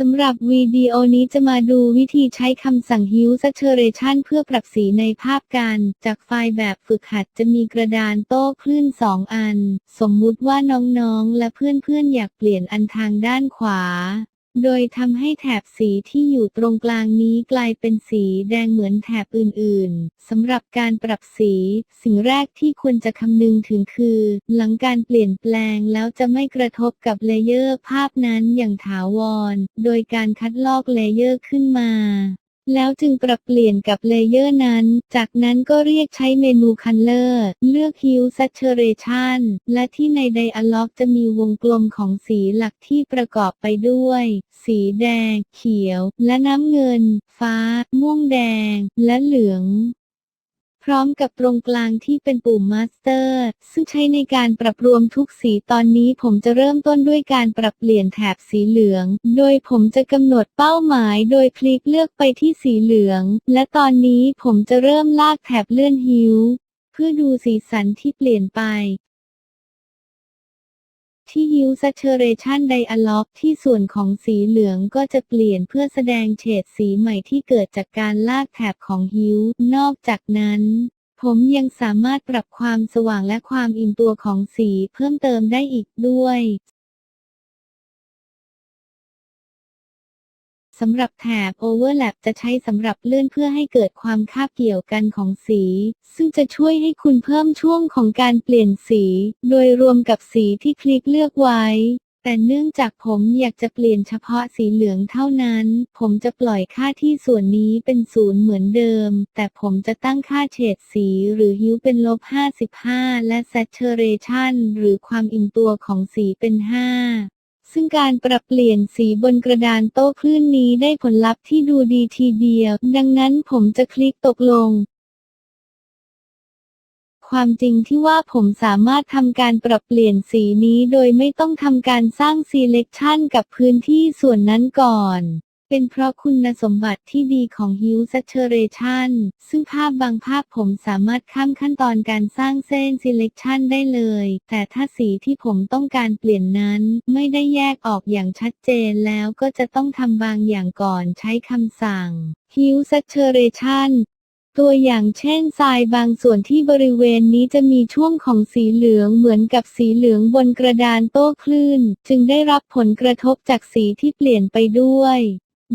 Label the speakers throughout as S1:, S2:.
S1: สำหรับวิดีโอนี้จะมาดูวิธีใช้คำสั่ง Hue Saturation เพื่อปรับสีในภาพการ จากไฟล์แบบฝึกหัดจะมีกระดานโต้คลื่น 2 อัน สมมุติว่าน้องๆ และเพื่อนๆ อยากเปลี่ยนอันทางด้านขวา โดยทำให้แถบสีที่อยู่ตรงกลางนี้กลายเป็นสีแดงเหมือนแถบอื่นๆ สำหรับการปรับสี สิ่งแรกที่ควรจะคำนึงถึงคือ หลังการเปลี่ยนแปลงแล้วจะไม่กระทบกับเลเยอร์ภาพนั้นอย่างถาวร โดยการคัดลอกเลเยอร์ขึ้นมา แล้วจึงปรับเปลี่ยนกับเลเยอร์นั้น จากนั้นก็เรียกใช้เมนูคันเลอร์ เลือก Hue Saturation และที่ใน Dialog จะมีวงกลมของสีหลักที่ประกอบไปด้วย สีแดง เขียว และน้ำเงิน ฟ้า ม่วงแดง และเหลือง พร้อมกับตรงกลางที่เป็นปุ่มมาสเตอร์ ซึ่งใช้ในการปรับรวมทุกสีตอนนี้ผมจะเริ่มต้นด้วยการปรับเปลี่ยนแถบสีเหลือง โดยผมจะกำหนดเป้าหมายโดยคลิกเลือกไปที่สีเหลือง และตอนนี้ผมจะเริ่มลากแถบเลื่อนฮิวเพื่อดูสีสันที่เปลี่ยนไป ที่ Hue Saturation Dialog ที่ส่วนของสีเหลืองก็จะเปลี่ยนเพื่อแสดงเฉดสีใหม่ที่เกิดจากการลากแถบของฮิวนอกจากนั้น ผมยังสามารถปรับความสว่างและความอิ่มตัวของสีเพิ่มเติมได้อีกด้วย สำหรับแถบ Overlap จะใช้สำหรับเลื่อนเพื่อให้เกิดความคาบเกี่ยวกันของสี ซึ่งจะช่วยให้คุณเพิ่มช่วงของการเปลี่ยนสี โดยรวมกับสีที่คลิกเลือกไว้ แต่เนื่องจากผมอยากจะเปลี่ยนเฉพาะสีเหลืองเท่านั้น ผมจะปล่อยค่าที่ส่วนนี้เป็นศูนย์เหมือนเดิม แต่ผมจะตั้งค่าเฉดสีหรือ Hue เป็นลบ 55 และ Saturation หรือความอิ่มตัวของสีเป็น 5 ซึ่งการปรับเปลี่ยนสีบนกระดานโต้คลื่นนี้ได้ผลลัพธ์ที่ดูดีทีเดียว ดังนั้นผมจะคลิกตกลง ความจริงที่ว่าผมสามารถทำการปรับเปลี่ยนสีนี้โดยไม่ต้องทำการสร้าง selection กับพื้นที่ส่วนนั้นก่อน เป็นเพราะคุณสมบัติที่ดีของ Hue Saturation ซึ่งภาพบางภาพผมสามารถข้ามขั้นตอนการสร้างเส้น selection ได้เลย แต่ถ้าสีที่ผมต้องการเปลี่ยนนั้น ไม่ได้แยกออกอย่างชัดเจนแล้วก็จะต้องทำบางอย่างก่อนใช้คำสั่ง Hue Saturation ตัวอย่างเช่นทรายบางส่วนที่บริเวณนี้จะมีช่วงของสีเหลืองเหมือนกับสีเหลืองบนกระดานโต้คลื่น จึงได้รับผลกระทบจากสีที่เปลี่ยนไปด้วย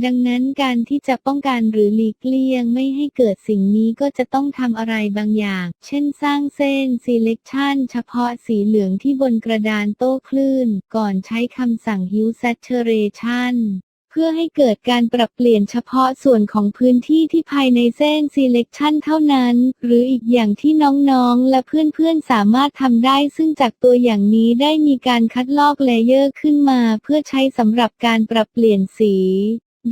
S1: ดังนั้นการที่จะป้องกันหรือหลีกเลี่ยงไม่ให้เกิดสิ่งนี้ก็จะต้องทำอะไรบางอย่าง เช่นสร้างเส้น selection เฉพาะสีเหลืองที่บนกระดานโต้คลื่น ก่อนใช้คำสั่ง hue saturation เพื่อให้เกิดการปรับเปลี่ยนเฉพาะส่วนของพื้นที่ที่ภายในเส้น selection เท่านั้น หรืออีกอย่างที่น้องๆ และเพื่อนๆ สามารถทำได้ซึ่งจากตัวอย่างนี้ได้มีการคัดลอกเลเยอร์ขึ้นมา เพื่อใช้สำหรับการปรับเปลี่ยนสี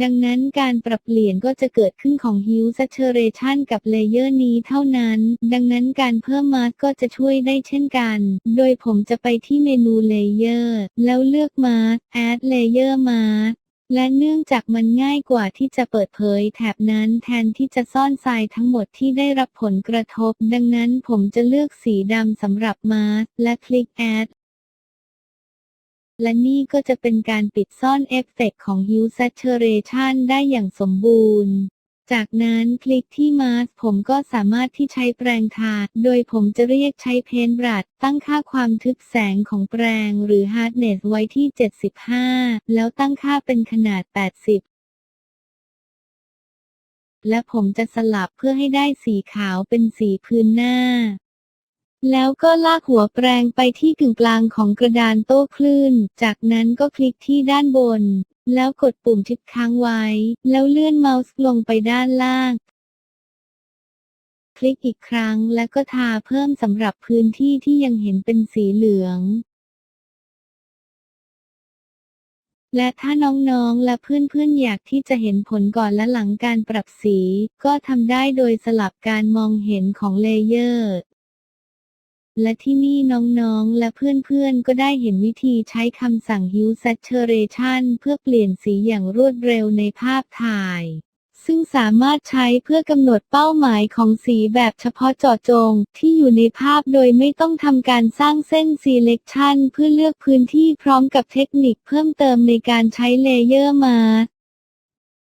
S1: ดังนั้นการปรับเปลี่ยนก็จะเกิดขึ้นของ Hue Saturation กับเลเยอร์นี้เท่านั้น ดังนั้นการเพิ่มมาสก็จะช่วยได้เช่นกัน โดยผมจะไปที่เมนู Layer แล้วเลือกมาส Add Layer Mask และเนื่องจากมันง่ายกว่าที่จะเปิดเผยแถบนั้นแทนที่จะซ่อนทรายทั้งหมดที่ได้รับผลกระทบ ดังนั้นผมจะเลือกสีดำสำหรับมาสและคลิก Add และนี่ก็จะเป็นการปิดซ่อนเอฟเฟกต์ของ Hue Saturation ได้อย่างสมบูรณ์ จากนั้นคลิกที่มาสผมก็สามารถที่ใช้แปรงทา โดยผมจะเรียกใช้เพนบรัดตั้งค่าความทึบแสงของแปรงหรือ hardness ไว้ที่ 75 แล้วตั้งค่าเป็นขนาด 80และผมจะสลับเพื่อให้ได้สีขาวเป็นสีพื้นหน้า แล้วก็ลากหัวแปรงไปที่กึ่งกลางของกระดานโต้คลื่น จากนั้นก็คลิกที่ด้านบน แล้วกดปุ่มชิดค้างไว้ แล้วเลื่อนเมาส์ลงไปด้านล่าง คลิกอีกครั้งและก็ทาเพิ่มสำหรับพื้นที่ที่ยังเห็นเป็นสีเหลือง และถ้าน้องๆ และเพื่อนๆ อยากที่จะเห็นผลก่อนและหลังการปรับสี ก็ทำได้โดยสลับการมองเห็นของเลเยอร์ และที่นี่น้องๆ และเพื่อนๆ ก็ได้เห็นวิธีใช้คำสั่ง Hue Saturation เพื่อเปลี่ยนสีอย่างรวดเร็วในภาพถ่าย ซึ่งสามารถใช้เพื่อกำหนดเป้าหมายของสีแบบเฉพาะเจาะจง ที่อยู่ในภาพโดยไม่ต้องทำการสร้างเส้น selection เพื่อเลือกพื้นที่พร้อมกับเทคนิคเพิ่มเติมในการใช้เลเยอร์มา